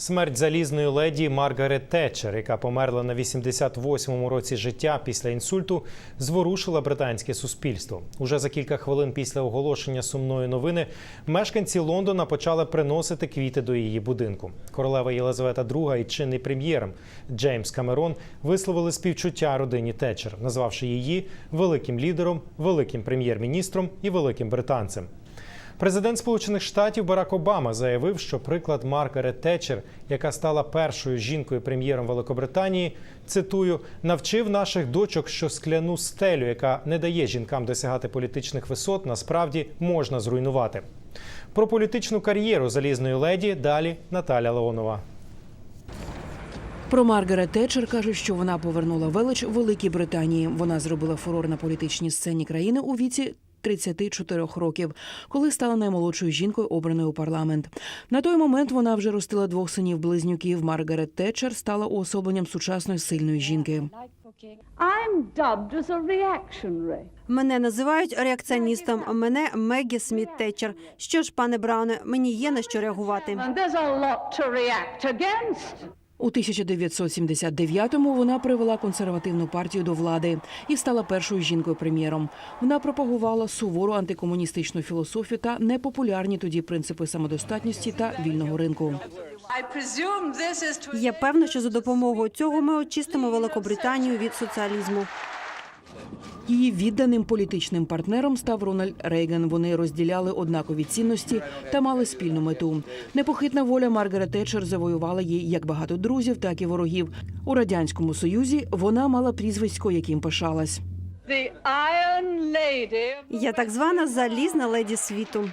Смерть залізної леді Маргарет Тетчер, яка померла на 88-му році життя після інсульту, зворушила британське суспільство. Уже за кілька хвилин після оголошення сумної новини мешканці Лондона почали приносити квіти до її будинку. Королева Єлизавета II і чинний прем'єр Джеймс Камерон висловили співчуття родині Тетчер, назвавши її великим лідером, великим прем'єр-міністром і великим британцем. Президент Сполучених Штатів Барак Обама заявив, що приклад Маргарет Тетчер, яка стала першою жінкою прем'єром Великобританії, цитую, навчив наших дочок, що скляну стелю, яка не дає жінкам досягати політичних висот, насправді можна зруйнувати. Про політичну кар'єру залізної леді далі Наталя Леонова. Про Маргарет Тетчер кажуть, що вона повернула велич Великій Британії. Вона зробила фурор на політичній сцені країни у віці. 34 років, коли стала наймолодшою жінкою, обраною у парламент. На той момент вона вже ростила двох синів близнюків. Маргарет Тетчер стала уособленням сучасної сильної жінки. I'm dubbed as a reactionary. Мене називають реакціоністом. Мене Мегі Сміт Тетчер. Що ж, пане Брауне, мені є на що реагувати. У 1979-му вона привела консервативну партію до влади і стала першою жінкою-прем'єром. Вона пропагувала сувору антикомуністичну філософію та непопулярні тоді принципи самодостатності та вільного ринку. Я певна, що за допомогою цього ми очистимо Великобританію від соціалізму. Її відданим політичним партнером став Рональд Рейган. Вони розділяли однакові цінності та мали спільну мету. Непохитна воля Маргарет Тетчер завоювала їй як багато друзів, так і ворогів. У радянському союзі вона мала прізвисько, яким пишалась. The Я так звана залізна леді світу.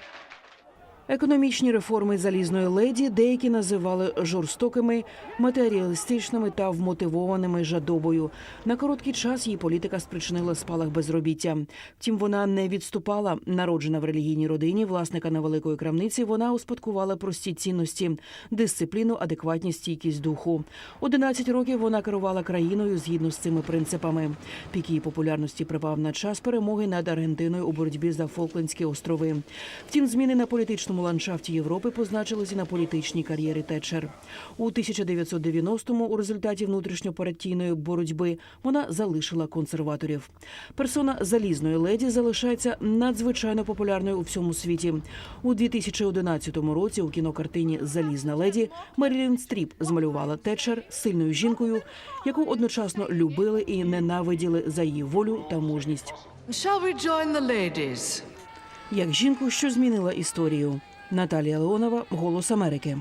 Економічні реформи залізної леді деякі називали жорстокими, матеріалістичними та вмотивованими жадобою. На короткий час її політика спричинила спалах безробіття. Втім, вона не відступала. Народжена в релігійній родині власника невеликої крамниці, вона успадкувала прості цінності, дисципліну, адекватність, стійкість духу. 11 років вона керувала країною згідно з цими принципами. Пік її популярності припав на час перемоги над Аргентиною у боротьбі за Фолклендські острови. Втім, зміни на політичному ландшафті Європи позначилися на політичній кар'єрі Тетчер. У 1990-му у результаті внутрішньопартійної боротьби вона залишила консерваторів. Персона залізної леді залишається надзвичайно популярною у всьому світі. У 2011 році у кінокартині Залізна леді Мерілін Стріп змалювала Тетчер сильною жінкою, яку одночасно любили і ненавиділи за її волю та мужність. Shall we join the ladies? Як жінку, що змінила історію. Наталія Леонова, Голос Америки.